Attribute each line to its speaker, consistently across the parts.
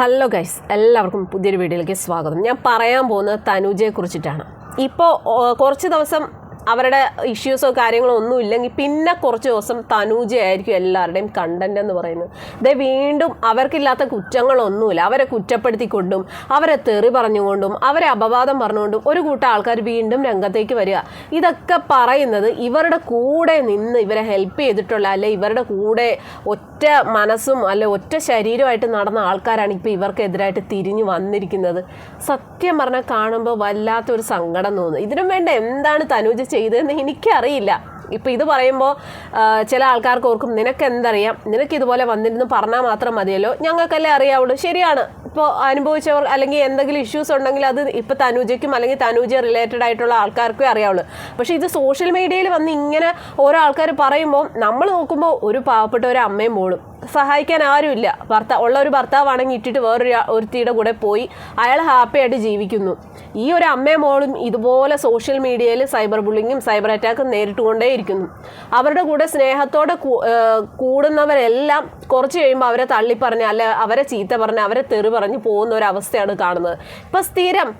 Speaker 1: Hello guys എല്ലാവർക്കും പുതിയൊരു വീഡിയോയിലേക്ക് സ്വാഗതം. ഞാൻ പറയാൻ പോകുന്നത് തനുജയെ കുറിച്ചിട്ടാണ്. ഇപ്പോൾ കുറച്ച് ദിവസം അവരുടെ ഇഷ്യൂസോ കാര്യങ്ങളോ ഒന്നും ഇല്ലെങ്കിൽ പിന്നെ കുറച്ച് ദിവസം തനൂജയായിരിക്കും എല്ലാവരുടെയും കണ്ടന്റ് എന്ന് പറയുന്നത്. ദേ വീണ്ടും അവർക്കില്ലാത്ത കുറ്റങ്ങളൊന്നുമില്ല. അവരെ കുറ്റപ്പെടുത്തിക്കൊണ്ടും അവരെ തെറി പറഞ്ഞുകൊണ്ടും അവരെ അപവാദം പറഞ്ഞുകൊണ്ടും ഒരു കൂട്ടം ആൾക്കാർ വീണ്ടും രംഗത്തേക്ക് വരിക. ഇതൊക്കെ പറയുന്നത് ഇവരുടെ കൂടെ നിന്ന് ഇവരെ ഹെൽപ്പ് ചെയ്തിട്ടുള്ള അല്ലെ ഇവരുടെ കൂടെ ഒറ്റ മനസ്സും അല്ലെ ഒറ്റ ശരീരമായിട്ട് നടന്ന ആൾക്കാരാണ് ഇപ്പോൾ ഇവർക്കെതിരായിട്ട് തിരിഞ്ഞു വന്നിരിക്കുന്നത്. സത്യം പറഞ്ഞാൽ കാണുമ്പോൾ വല്ലാത്തൊരു സങ്കടം തോന്നുന്നു ഇതിനും വേണ്ട എന്താണ് തനൂജ ചെയ്തതെന്ന് എനിക്കറിയില്ല. ഇപ്പം ഇത് പറയുമ്പോൾ ചില ആൾക്കാർക്ക് ഓർക്കും നിനക്ക് എന്തറിയാം നിനക്ക് ഇതുപോലെ വന്നിരുന്നു പറഞ്ഞാൽ മാത്രം മതിയല്ലോ? ഞങ്ങൾക്കല്ലേ അറിയാവുള്ളൂ. ശരിയാണ്. ഇപ്പോൾ അനുഭവിച്ചവർ അല്ലെങ്കിൽ എന്തെങ്കിലും ഇഷ്യൂസ് ഉണ്ടെങ്കിൽ അത് ഇപ്പോൾ തനൂജയ്ക്കും അല്ലെങ്കിൽ തനൂജ റിലേറ്റഡ് ആയിട്ടുള്ള ആൾക്കാർക്കും അറിയാവുള്ളൂ. പക്ഷേ ഇത് സോഷ്യൽ മീഡിയയിൽ വന്ന് ഇങ്ങനെ ഓരോ ആൾക്കാർ പറയുമ്പോൾ നമ്മൾ നോക്കുമ്പോൾ ഒരു പാവപ്പെട്ട ഒരു അമ്മയും മോളും. സഹായിക്കാൻ ആരുമില്ല. ഭർത്താവ് ഉള്ള ഒരു ഭർത്താവാണെങ്കിൽ ഇട്ടിട്ട് വേറൊരു ഒരുത്തിയുടെ കൂടെ പോയി അയാൾ ഹാപ്പി ആയിട്ട് ജീവിക്കുന്നു. ഈ ഒരു അമ്മയും മോളും ഇതുപോലെ സോഷ്യൽ മീഡിയയിൽ സൈബർ ബുള്ളിങ്ങും സൈബർ അറ്റാക്കും നേരിട്ടുകൊണ്ടേയിരിക്കുന്നു അവരുടെ കൂടെ സ്നേഹത്തോടെ കൂടുന്നവരെല്ലാം കുറച്ച് കഴിയുമ്പോൾ അവരെ തള്ളിപ്പറഞ്ഞ് അല്ല അവരെ ചീത്ത പറഞ്ഞ് അവരെ തെറി പറഞ്ഞ് പോകുന്ന ഒരു അവസ്ഥയാണ് കാണുന്നത്. ഇപ്പം സ്ഥിരം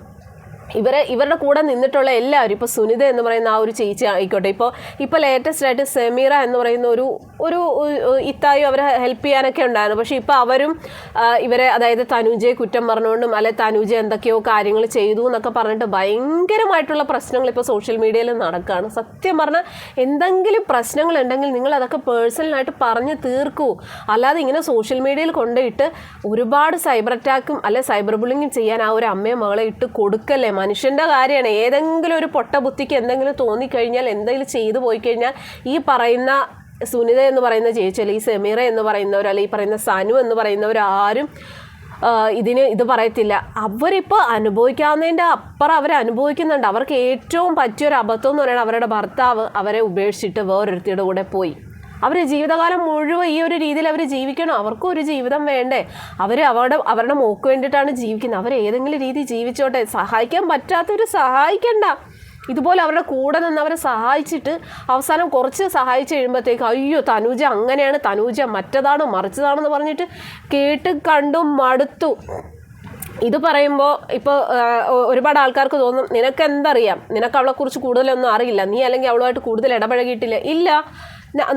Speaker 1: ഇവരെ ഇവരുടെ കൂടെ നിന്നിട്ടുള്ള എല്ലാവരും ഇപ്പോൾ സുനിത എന്ന് പറയുന്ന ആ ഒരു ചേച്ചി ആയിക്കോട്ടെ ഇപ്പോൾ ഇപ്പോൾ ലേറ്റസ്റ്റ് ആയിട്ട് സെമീറ എന്ന് പറയുന്ന ഒരു ഒരു ഇത്തായും അവരെ ഹെൽപ്പ് ചെയ്യാനൊക്കെ ഉണ്ടായിരുന്നു. പക്ഷേ ഇപ്പോൾ അവരും ഇവരെ അതായത് തനുജയെ കുറ്റം പറഞ്ഞുകൊണ്ടും അല്ലെ തനുജ എന്തൊക്കെയോ കാര്യങ്ങൾ ചെയ്തു എന്നൊക്കെ പറഞ്ഞിട്ട് ഭയങ്കരമായിട്ടുള്ള പ്രശ്നങ്ങൾ ഇപ്പോൾ സോഷ്യൽ മീഡിയയിൽ നടക്കുകയാണ് സത്യം പറഞ്ഞാൽ എന്തെങ്കിലും പ്രശ്നങ്ങൾ ഉണ്ടെങ്കിൽ നിങ്ങൾ അതൊക്കെ പേഴ്സണലായിട്ട് പറഞ്ഞ് തീർക്കൂ. അല്ലാതെ ഇങ്ങനെ സോഷ്യൽ മീഡിയയിൽ കൊണ്ടുപോയിട്ട് ഒരുപാട് സൈബർ അറ്റാക്കും അല്ലെ സൈബർ ബുള്ളിങ്ങും ചെയ്യാൻ ആ ഒരു അമ്മയും മകളെ ഇട്ട് കൊടുക്കല്ലേ മനുഷ്യന്റെ കാര്യമാണ്. ഏതെങ്കിലും ഒരു പൊട്ട ബുദ്ധിക്ക് എന്തെങ്കിലും തോന്നിക്കഴിഞ്ഞാൽ എന്തെങ്കിലും ചെയ്തു പോയി കഴിഞ്ഞാൽ ഈ പറയുന്ന സുനിത എന്ന് പറയുന്ന ചേച്ചി അല്ലെങ്കിൽ സെമീറ എന്ന് പറയുന്നവർ അല്ലെങ്കിൽ ഈ പറയുന്ന സനു എന്ന് പറയുന്നവർ ആരും ഇതിന് ഇത് പറയത്തില്ല. അവരിപ്പോൾ അനുഭവിക്കാവുന്നതിന്റെ അപ്പുറം അവർ അനുഭവിക്കുന്നുണ്ട്. അവർക്ക് ഏറ്റവും പറ്റിയൊരു അബദ്ധം എന്ന് പറയുന്നത് അവരുടെ ഭർത്താവ് അവരെ ഉപേക്ഷിച്ചിട്ട് വേറൊരുത്തിയുടെ കൂടെ പോയി. അവർ ജീവിതകാലം മുഴുവൻ ഈ ഒരു രീതിയിൽ അവർ ജീവിക്കണം. അവർക്കും ഒരു ജീവിതം വേണ്ടേ. അവർ അവരുടെ അവരുടെ മോക്ക് വേണ്ടിയിട്ടാണ് ജീവിക്കുന്നത്. അവർ ഏതെങ്കിലും രീതി ജീവിച്ചോട്ടെ. സഹായിക്കാൻ പറ്റാത്തവർ സഹായിക്കണ്ട. ഇതുപോലെ അവരുടെ കൂടെ നിന്ന് അവരെ സഹായിച്ചിട്ട് അവസാനം കുറച്ച് സഹായിച്ച് കഴിയുമ്പോഴത്തേക്ക് അയ്യോ തനൂജ അങ്ങനെയാണ് തനൂജ മറ്റതാണ് മറിച്ചതാണെന്ന് പറഞ്ഞിട്ട് കേട്ട് കണ്ടും മടുത്തു. ഇത് പറയുമ്പോൾ ഇപ്പോൾ ഒരുപാട് ആൾക്കാർക്ക് തോന്നും നിനക്ക് എന്തറിയാം? നിനക്ക് അവളെക്കുറിച്ച് കൂടുതലൊന്നും അറിയില്ല. നീ അല്ലെങ്കിൽ അവളുമായിട്ട് കൂടുതൽ ഇടപഴകിയിട്ടില്ല. ഇല്ല.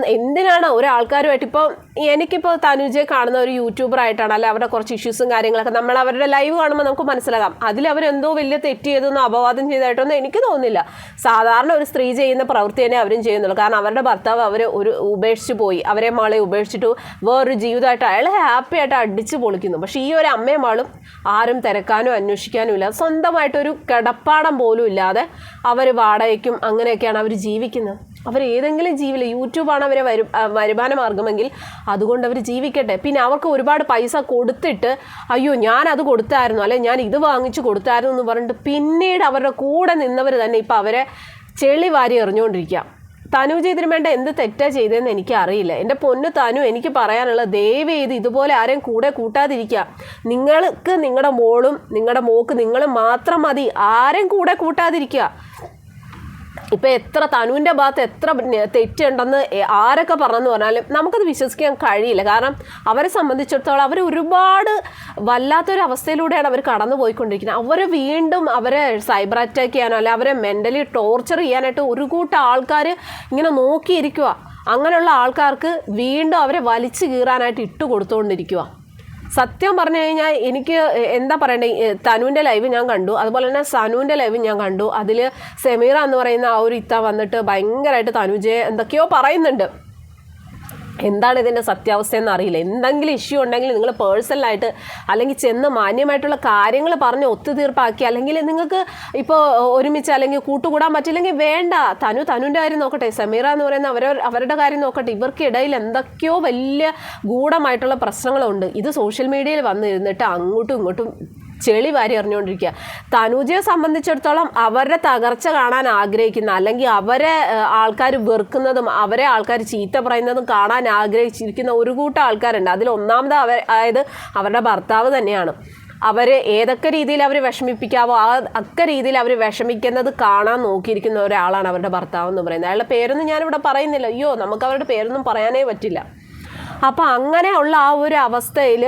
Speaker 1: എന്തിനാണ് ഒരാൾക്കാരുമായിട്ട് ഇപ്പോൾ എനിക്കിപ്പോൾ തനുജയെ കാണുന്ന ഒരു യൂട്യൂബർ ആയിട്ടാണ് അല്ലെ അവരുടെ കുറച്ച് ഇഷ്യൂസും കാര്യങ്ങളൊക്കെ നമ്മൾ അവരുടെ ലൈവ് കാണുമ്പോൾ നമുക്ക് മനസ്സിലാകാം. അതിൽ അവരെന്തോ വലിയ തെറ്റ് ചെയ്തെന്നോ അപവാദം ചെയ്തതായിട്ടൊന്നും എനിക്ക് തോന്നുന്നില്ല. സാധാരണ ഒരു സ്ത്രീ ചെയ്യുന്ന പ്രവൃത്തി തന്നെ അവരും ചെയ്യുന്നുള്ളൂ. കാരണം അവരുടെ ഭർത്താവ് അവർ ഒരു ഉപേക്ഷിച്ച് പോയി അവരെ മാളെ ഉപേക്ഷിച്ചിട്ട് വേറൊരു ജീവിതമായിട്ട് അയാൾ ഹാപ്പി ആയിട്ട് അടിച്ച് പൊളിക്കുന്നു. പക്ഷേ ഈ ഒരു അമ്മയും മാളും ആരും തിരക്കാനും അന്വേഷിക്കാനും ഇല്ല. സ്വന്തമായിട്ടൊരു കിടപ്പാടം പോലും ഇല്ലാതെ അവർ വാടകയ്ക്കും അങ്ങനെയൊക്കെയാണ് അവർ ജീവിക്കുന്നത്. അവർ ഏതെങ്കിലും ജീവിൽ യൂട്യൂബാണ് അവരെ വരു വരുമാന മാർഗമെങ്കിൽ അതുകൊണ്ട് അവർ ജീവിക്കട്ടെ. പിന്നെ അവർക്ക് ഒരുപാട് പൈസ കൊടുത്തിട്ട് അയ്യോ ഞാൻ അത് കൊടുത്തായിരുന്നു അല്ലെ ഞാൻ ഇത് വാങ്ങിച്ചു കൊടുത്തായിരുന്നു എന്ന് പറഞ്ഞിട്ട് പിന്നീട് അവരുടെ കൂടെ നിന്നവർ തന്നെ ഇപ്പം അവരെ ചെളി വാരി എറിഞ്ഞുകൊണ്ടിരിക്കുക തനു ഇതിന് വേണ്ട എന്ത് തെറ്റാ ചെയ്തതെന്ന് എനിക്ക് അറിയില്ല എന്റെ പൊന്നു തനു എനിക്ക് പറയാനുള്ള ദയവ് ചെയ്ത് ഇതുപോലെ ആരെയും കൂടെ കൂട്ടാതിരിക്കുക നിങ്ങൾക്ക് നിങ്ങളുടെ മോളും നിങ്ങളുടെ മോക്ക് നിങ്ങൾ മാത്രം മതി. ആരെയും കൂടെ കൂട്ടാതിരിക്കുക ഇപ്പൊ എത്ര തനുവിന്റെ ഭാഗത്ത് എത്ര തെറ്റുണ്ടെന്ന് ആരൊക്കെ പറഞ്ഞെന്ന് പറഞ്ഞാലും നമുക്കത് വിശ്വസിക്കാൻ കഴിയില്ല. കാരണം അവരെ സംബന്ധിച്ചിടത്തോളം അവർ ഒരുപാട് വല്ലാത്തൊരു അവസ്ഥയിലൂടെയാണ് അവർ കടന്നു പോയിക്കൊണ്ടിരിക്കുന്നത് അവരെ വീണ്ടും അവരെ സൈബർ അറ്റാക്ക് ചെയ്യാനോ അല്ലെ അവരെ മെന്റലി ടോർച്ചർ ചെയ്യാനായിട്ട് ഒരു കൂട്ടം ആൾക്കാർ ഇങ്ങനെ നോക്കിയിരിക്കുക അങ്ങനെയുള്ള ആൾക്കാർക്ക് വീണ്ടും അവരെ വലിച്ചു കീറാനായിട്ട് ഇട്ട് കൊടുത്തുകൊണ്ടിരിക്കുക സത്യം പറഞ്ഞു കഴിഞ്ഞാൽ എനിക്ക് എന്താ പറയണ്ടേ തനുവിന്റെ ലൈവ് ഞാൻ കണ്ടു. അതുപോലെ തന്നെ സനുവിന്റെ ലൈവ് ഞാൻ കണ്ടു. അതിൽ സെമീറ എന്ന് പറയുന്ന ആ ഒരു ഇത്ത വന്നിട്ട് ഭയങ്കരമായിട്ട് തനുജയെ എന്തൊക്കെയോ പറയുന്നുണ്ട്. എന്താണ് ഇതിന്റെ സത്യാവസ്ഥ എന്ന് അറിയില്ല. എന്തെങ്കിലും ഇഷ്യൂ ഉണ്ടെങ്കിൽ നിങ്ങൾ പേഴ്സണലായിട്ട് അല്ലെങ്കിൽ ചെന്ന് മാന്യമായിട്ടുള്ള കാര്യങ്ങൾ പറഞ്ഞ് ഒത്തുതീർപ്പാക്കി അല്ലെങ്കിൽ നിങ്ങൾക്ക് ഇപ്പോൾ ഒരുമിച്ച് അല്ലെങ്കിൽ കൂട്ടുകൂടാൻ പറ്റില്ലെങ്കിൽ വേണ്ട. തനു തനുവിന്റെ കാര്യം നോക്കട്ടെ. സമീറ എന്ന് പറയുന്ന അവരവർ അവരുടെ കാര്യം നോക്കട്ടെ. ഇവർക്കിടയിൽ എന്തൊക്കെയോ വലിയ ഗൂഢമായിട്ടുള്ള പ്രശ്നങ്ങളുണ്ട്. ഇത് സോഷ്യൽ മീഡിയയിൽ വന്നിരുന്നിട്ട് അങ്ങോട്ടും ഇങ്ങോട്ടും ചെളി വാരി എറിഞ്ഞുകൊണ്ടിരിക്കുക. തനുജയെ സംബന്ധിച്ചിടത്തോളം അവരുടെ തകർച്ച കാണാൻ ആഗ്രഹിക്കുന്ന അല്ലെങ്കിൽ അവരെ ആൾക്കാർ വെറുക്കുന്നതും അവരെ ആൾക്കാർ ചീത്ത പറയുന്നതും കാണാൻ ആഗ്രഹിച്ചിരിക്കുന്ന ഒരു കൂട്ടം ആൾക്കാരുണ്ട്. അതിൽ ഒന്നാമത് അവർ അതായത് അവരുടെ ഭർത്താവ് തന്നെയാണ്. അവർ ഏതൊക്കെ രീതിയിൽ അവർ വിഷമിപ്പിക്കാവോ ആ ഒക്കെ രീതിയിൽ അവർ വിഷമിക്കുന്നത് കാണാൻ നോക്കിയിരിക്കുന്ന ഒരാളാണ് അവരുടെ ഭർത്താവ് എന്ന് പറയുന്നത്. അയാളുടെ പേരൊന്നും ഞാനിവിടെ പറയുന്നില്ല. അയ്യോ നമുക്ക് അവരുടെ പേരൊന്നും പറയാനേ പറ്റില്ല. അപ്പം അങ്ങനെയുള്ള ആ ഒരു അവസ്ഥയിൽ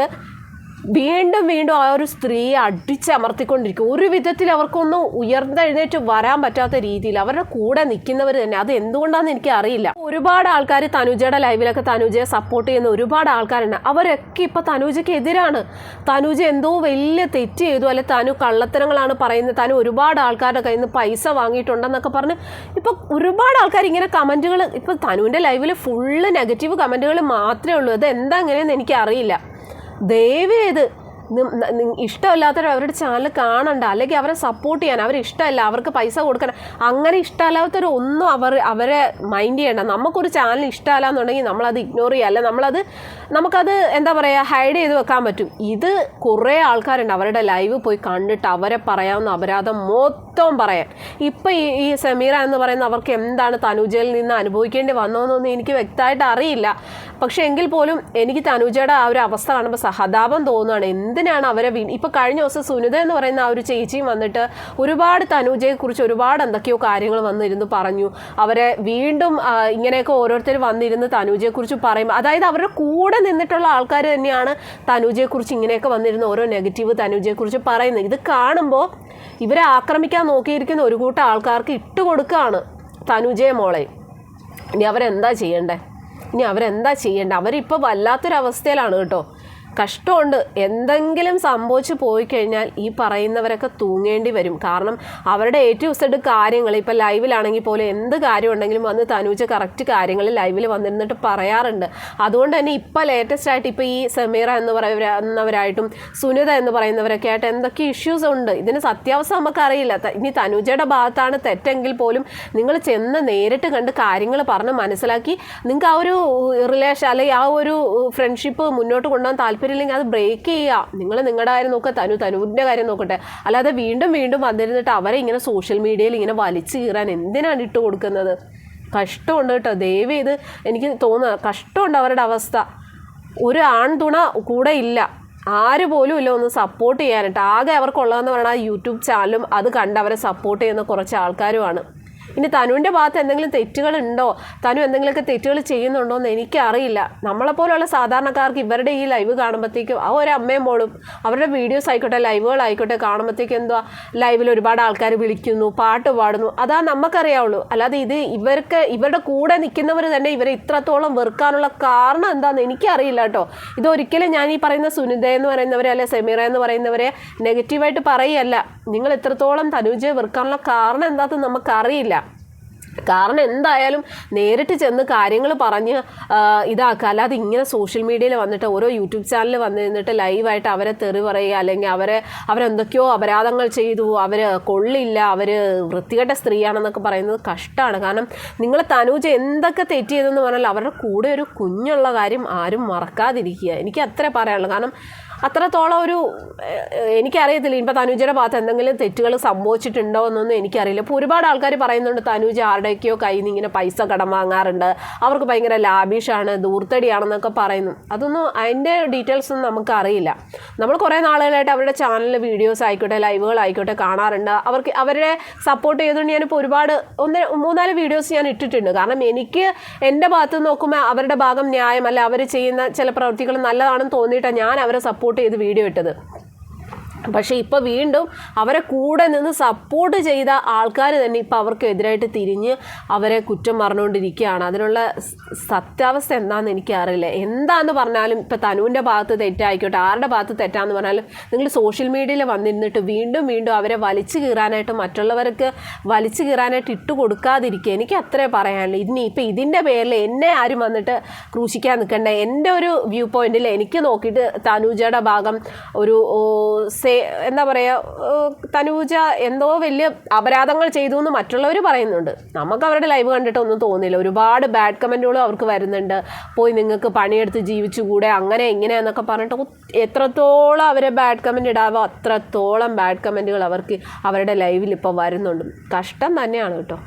Speaker 1: വീണ്ടും വീണ്ടും ആ ഒരു സ്ത്രീയെ അടിച്ചമർത്തിക്കൊണ്ടിരിക്കും. ഒരു വിധത്തിൽ അവർക്കൊന്നും ഉയർന്നെഴുന്നേറ്റ് വരാൻ പറ്റാത്ത രീതിയിൽ അവരുടെ കൂടെ നിൽക്കുന്നവർ തന്നെ. അത് എന്തുകൊണ്ടാണെന്ന് എനിക്ക് അറിയില്ല. ഒരുപാട് ആൾക്കാർ തനുജയുടെ ലൈവിലൊക്കെ തനുജയെ സപ്പോർട്ട് ചെയ്യുന്ന ഒരുപാട് ആൾക്കാരുണ്ട്. അവരൊക്കെ ഇപ്പൊ തനുജയ്ക്ക് എതിരാണ്. തനുജ എന്തോ വലിയ തെറ്റ് ചെയ്തു. അല്ലെ തനു കള്ളത്തരങ്ങളാണ് പറയുന്നത്. തനു ഒരുപാട് ആൾക്കാരുടെ കയ്യിൽ നിന്ന് പൈസ വാങ്ങിയിട്ടുണ്ടെന്നൊക്കെ പറഞ്ഞ് ഇപ്പൊ ഒരുപാട് ആൾക്കാർ ഇങ്ങനെ കമന്റുകൾ ഇപ്പൊ തനുവിന്റെ ലൈവിൽ ഫുള്ള് നെഗറ്റീവ് കമന്റുകൾ മാത്രമേ ഉള്ളൂ. അത് എന്താ അങ്ങനെയെന്ന് എനിക്ക് അറിയില്ല. ദയവേത് ഇഷ്ടമില്ലാത്തവർ അവരുടെ ചാനൽ കാണണ്ട. അല്ലെങ്കിൽ അവരെ സപ്പോർട്ട് ചെയ്യാൻ അവർ ഇഷ്ടമല്ല അവർക്ക് പൈസ കൊടുക്കണം അങ്ങനെ ഇഷ്ടമല്ലാത്തവർ ഒന്നും അവർ അവരെ മൈൻഡ് ചെയ്യണ്ട. നമുക്കൊരു ചാനൽ ഇഷ്ടമല്ല എന്നുണ്ടെങ്കിൽ നമ്മളത് ഇഗ്നോർ ചെയ്യുക. അല്ല നമ്മളത് നമുക്കത് എന്താ പറയുക ഹൈഡ് ചെയ്ത് വെക്കാൻ പറ്റും. ഇത് കുറേ ആൾക്കാരുണ്ട് അവരുടെ ലൈവ് പോയി കണ്ടിട്ട് അവരെ പറയാവുന്ന അപരാധം മൊത്തം പറയാൻ. ഇപ്പം ഈ ഈ സമീറ എന്ന് പറയുന്ന അവർക്ക് എന്താണ് തനുജയിൽ നിന്ന് അനുഭവിക്കേണ്ടി വന്നതെന്നൊന്നും എനിക്ക് വ്യക്തമായിട്ട് അറിയില്ല. പക്ഷേ എങ്കിൽ പോലും എനിക്ക് തനുജയുടെ ആ ഒരു അവസ്ഥ കാണുമ്പോൾ സഹതാപം തോന്നുകയാണ് എന്തിനാണ് അവരെ ഇപ്പൊ കഴിഞ്ഞ ദിവസം സുനിത എന്ന് പറയുന്ന ആ ഒരു ചേച്ചിയും വന്നിട്ട് ഒരുപാട് തനുജയെക്കുറിച്ച് ഒരുപാട് എന്തൊക്കെയോ കാര്യങ്ങൾ വന്നിരുന്ന് പറഞ്ഞു. അവരെ വീണ്ടും ഇങ്ങനെയൊക്കെ ഓരോരുത്തർ വന്നിരുന്ന് തനുജയെക്കുറിച്ച് പറയും. അതായത് അവരുടെ കൂടെ നിന്നിട്ടുള്ള ആൾക്കാർ തന്നെയാണ് തനുജയെക്കുറിച്ച് ഇങ്ങനെയൊക്കെ വന്നിരുന്ന ഓരോ നെഗറ്റീവ് തനുജയെക്കുറിച്ച് പറയുന്നത്. ഇത് കാണുമ്പോൾ ഇവരെ ആക്രമിക്കാൻ നോക്കിയിരിക്കുന്ന ഒരു കൂട്ടം ആൾക്കാർക്ക് ഇട്ടുകൊടുക്കുകയാണ് തനുജയെ മോളെ. ഇനി അവരെന്താ ചെയ്യണ്ടേ? ഇനി അവരെന്താ ചെയ്യേണ്ടത് അവരിപ്പോൾ വല്ലാത്തൊരവസ്ഥയിലാണ് കേട്ടോ. കഷ്ടമുണ്ട്. എന്തെങ്കിലും സംഭവിച്ചു പോയി കഴിഞ്ഞാൽ ഈ പറയുന്നവരൊക്കെ തൂങ്ങേണ്ടി വരും. കാരണം അവരുടെ എ ടു സെഡ് കാര്യങ്ങൾ ഇപ്പോൾ ലൈവിലാണെങ്കിൽ പോലും എന്ത് കാര്യം ഉണ്ടെങ്കിലും വന്ന് തനൂജ കറക്റ്റ് കാര്യങ്ങൾ ലൈവിൽ വന്നിരുന്നിട്ട് പറയാറുണ്ട്. അതുകൊണ്ട് തന്നെ ഇപ്പോൾ ലേറ്റസ്റ്റ് ആയിട്ട് ഇപ്പോൾ ഈ സമീറ എന്ന് പറയുന്നവരായിട്ടും സുനിത എന്ന് പറയുന്നവരൊക്കെ ആയിട്ട് എന്തൊക്കെ ഇഷ്യൂസ് ഉണ്ട്. ഇതിന് സത്യാവസ്ഥ നമുക്കറിയില്ല. ഇനി തനുജയുടെ ഭാഗത്താണ് തെറ്റെങ്കിൽ പോലും നിങ്ങൾ ചെന്ന് നേരിട്ട് കണ്ട് കാര്യങ്ങൾ പറഞ്ഞ് മനസ്സിലാക്കി നിങ്ങൾക്ക് ആ ഒരു റിലേഷൻ അല്ലെങ്കിൽ ആ ഒരു ഫ്രണ്ട്ഷിപ്പ് മുന്നോട്ട് കൊണ്ടുപോകാൻ താല്പര്യമില്ലെങ്കിൽ അത് ബ്രേക്ക് ചെയ്യുക. നിങ്ങൾ നിങ്ങളുടെ കാര്യം നോക്കുക തനു തനുവിന്റെ കാര്യം നോക്കട്ടെ. അല്ലാതെ വീണ്ടും വീണ്ടും വന്നിരുന്നിട്ട് അവരെ ഇങ്ങനെ സോഷ്യൽ മീഡിയയിൽ ഇങ്ങനെ വലിച്ചു കീറാൻ എന്തിനാണ് ഇട്ട് കൊടുക്കുന്നത്? കഷ്ടമുണ്ട് കേട്ടോ. ദയവ് ഇത് എനിക്ക് തോന്നുക കഷ്ടമുണ്ട് അവരുടെ അവസ്ഥ. ഒരു ആൺതുണ കൂടെ ഇല്ല. ആര് പോലും ഇല്ല ഒന്ന് സപ്പോർട്ട് ചെയ്യാനായിട്ട്. ആകെ അവർക്കുള്ളതെന്ന് പറഞ്ഞാൽ യൂട്യൂബ് ചാനലും അത് കണ്ട് അവരെ സപ്പോർട്ട് ചെയ്യുന്ന കുറച്ച് ആൾക്കാരുമാണ്. ഇനി തനുവിന്റെ ഭാഗത്ത് എന്തെങ്കിലും തെറ്റുകളുണ്ടോ? തനു എന്തെങ്കിലുമൊക്കെ തെറ്റുകൾ ചെയ്യുന്നുണ്ടോ എന്ന് എനിക്കറിയില്ല. നമ്മളെപ്പോലുള്ള സാധാരണക്കാർക്ക് ഇവരുടെ ഈ ലൈവ് കാണുമ്പോഴത്തേക്കും ആ ഒരു അമ്മയും മോളും അവരുടെ വീഡിയോസ് ആയിക്കോട്ടെ ലൈവുകളായിക്കോട്ടെ കാണുമ്പോഴത്തേക്കും എന്തുവാ? ലൈവിൽ ഒരുപാട് ആൾക്കാർ വിളിക്കുന്നു പാട്ട് പാടുന്നു. അതാ നമുക്കറിയാവുള്ളൂ. അല്ലാതെ ഇത് ഇവർക്ക് ഇവരുടെ കൂടെ നിൽക്കുന്നവർ തന്നെ ഇവരെ ഇത്രത്തോളം വെറുക്കാനുള്ള കാരണം എന്താണെന്ന് എനിക്കറിയില്ല കേട്ടോ. ഇതൊരിക്കലും ഞാൻ ഈ പറയുന്ന സുനിത എന്ന് പറയുന്നവരെ അല്ലെ സെമീറ എന്ന് പറയുന്നവരെ നെഗറ്റീവായിട്ട് പറയല്ല. നിങ്ങൾ ഇത്രത്തോളം തനുജയെ വെറുക്കാനുള്ള കാരണം എന്താണെന്ന് നമുക്കറിയില്ല. കാരണം എന്തായാലും നേരിട്ട് ചെന്ന് കാര്യങ്ങൾ പറഞ്ഞ് ഇതാക്കുക. അല്ലാതെ ഇങ്ങനെ സോഷ്യൽ മീഡിയയിൽ വന്നിട്ട് ഓരോ യൂട്യൂബ് ചാനൽ വന്നു നിന്നിട്ട് ലൈവായിട്ട് അവരെ തെറി പറയുക അല്ലെങ്കിൽ അവരെ അവരെന്തൊക്കെയോ അപരാധങ്ങൾ ചെയ്തു അവർ കൊള്ളില്ല അവർ വൃത്തികെട്ട സ്ത്രീയാണെന്നൊക്കെ പറയുന്നത് കഷ്ടമാണ്. കാരണം നിങ്ങൾ തനൂജ എന്തൊക്കെ തെറ്റ് ചെയ്തെന്ന് പറഞ്ഞാൽ അവരുടെ കൂടെ ഒരു കുഞ്ഞുള്ള കാര്യം ആരും മറക്കാതിരിക്കുക. എനിക്ക് അത്രേ പറയാനുള്ളൂ. കാരണം അത്രത്തോളം ഒരു എനിക്കറിയത്തില്ല. ഇപ്പം തനുജയുടെ ഭാഗത്ത് എന്തെങ്കിലും തെറ്റുകൾ സംഭവിച്ചിട്ടുണ്ടോ എന്നൊന്നും എനിക്കറിയില്ല. ഇപ്പോൾ ഒരുപാട് ആൾക്കാർ പറയുന്നുണ്ട് തനുജ ആരുടെയൊക്കെയോ കയ്യിൽ നിന്ന് ഇങ്ങനെ പൈസ കടം വാങ്ങാറുണ്ട്. അവർക്ക് ഭയങ്കര ലാബിഷാണ് ദൂർത്തടിയാണെന്നൊക്കെ പറയുന്നു. അതൊന്നും അതിന്റെ ഡീറ്റെയിൽസ് ഒന്നും നമുക്ക് അറിയില്ല നമ്മൾ കുറേ നാളുകളായിട്ട് അവരുടെ ചാനലിൽ വീഡിയോസ് ആയിക്കോട്ടെ ലൈവുകൾ ആയിക്കോട്ടെ കാണാറുണ്ട്. അവർക്ക് അവരെ സപ്പോർട്ട് ചെയ്തുകൊണ്ട് ഞാനിപ്പോൾ ഒരുപാട് ഒന്ന് മൂന്നാൽ വീഡിയോസ് ഞാൻ ഇട്ടിട്ടുണ്ട്. കാരണം എനിക്ക് എന്റെ ഭാഗത്ത് നോക്കുമ്പോൾ അവരുടെ ഭാഗം ന്യായമല്ല. അവർ ചെയ്യുന്ന ചില പ്രവൃത്തികൾ നല്ലതാണെന്ന് തോന്നിയിട്ടാണ് ഞാൻ അവരെ സപ്പോർട്ട് ചെയ്ത് വീഡിയോ ഇട്ടത്. പക്ഷേ ഇപ്പോൾ വീണ്ടും അവരെ കൂടെ നിന്ന് സപ്പോർട്ട് ചെയ്ത ആൾക്കാർ തന്നെ ഇപ്പോൾ അവർക്കെതിരായിട്ട് തിരിഞ്ഞ് അവരെ കുറ്റം പറഞ്ഞുകൊണ്ടിരിക്കുകയാണ് അതിനുള്ള സത്യാവസ്ഥ എന്താണെന്ന് എനിക്കറിയില്ല. എന്താന്ന് പറഞ്ഞാലും ഇപ്പോൾ തനുവിന്റെ ഭാഗത്ത് തെറ്റായിക്കോട്ടെ ആരുടെ ഭാഗത്ത് തെറ്റാന്ന് പറഞ്ഞാലും നിങ്ങൾ സോഷ്യൽ മീഡിയയിൽ വന്നിരുന്നിട്ട് വീണ്ടും വീണ്ടും അവരെ വലിച്ചു കീറാനായിട്ട് മറ്റുള്ളവർക്ക് വലിച്ചു കീറാനായിട്ട് ഇട്ട് കൊടുക്കാതിരിക്കുക. എനിക്ക് അത്രേ പറയാനുള്ളൂ. ഇനി ഇപ്പോൾ ഇതിന്റെ പേരിൽ എന്നെ ആരും വന്നിട്ട് ക്രൂശിക്കാൻ നിൽക്കണ്ട. എന്റെ ഒരു വ്യൂ പോയിന്റിൽ എനിക്ക് നോക്കിയിട്ട് തനൂജയുടെ ഭാഗം ഒരു സേ എന്താ പറയുക തനൂജ എന്തോ വലിയ അപരാധങ്ങൾ ചെയ്തു എന്ന് മറ്റുള്ളവർ പറയുന്നുണ്ട്. നമുക്ക് അവരുടെ ലൈവ് കണ്ടിട്ട് ഒന്നും തോന്നില്ല. ഒരുപാട് ബാഡ് കമന്റുകളും അവർക്ക് വരുന്നുണ്ട്. പോയി നിങ്ങൾക്ക് പണിയെടുത്ത് ജീവിച്ചുകൂടെ അങ്ങനെ ഇങ്ങനെ എന്നൊക്കെ പറഞ്ഞിട്ട് എത്രത്തോളം അവരെ ബാഡ് കമന്റ് ഇടാവോ അത്രത്തോളം ബാഡ് കമന്റുകൾ അവർക്ക് അവരുടെ ലൈവിൽ ഇപ്പോൾ വരുന്നുണ്ട്. കഷ്ടം തന്നെയാണ് കേട്ടോ.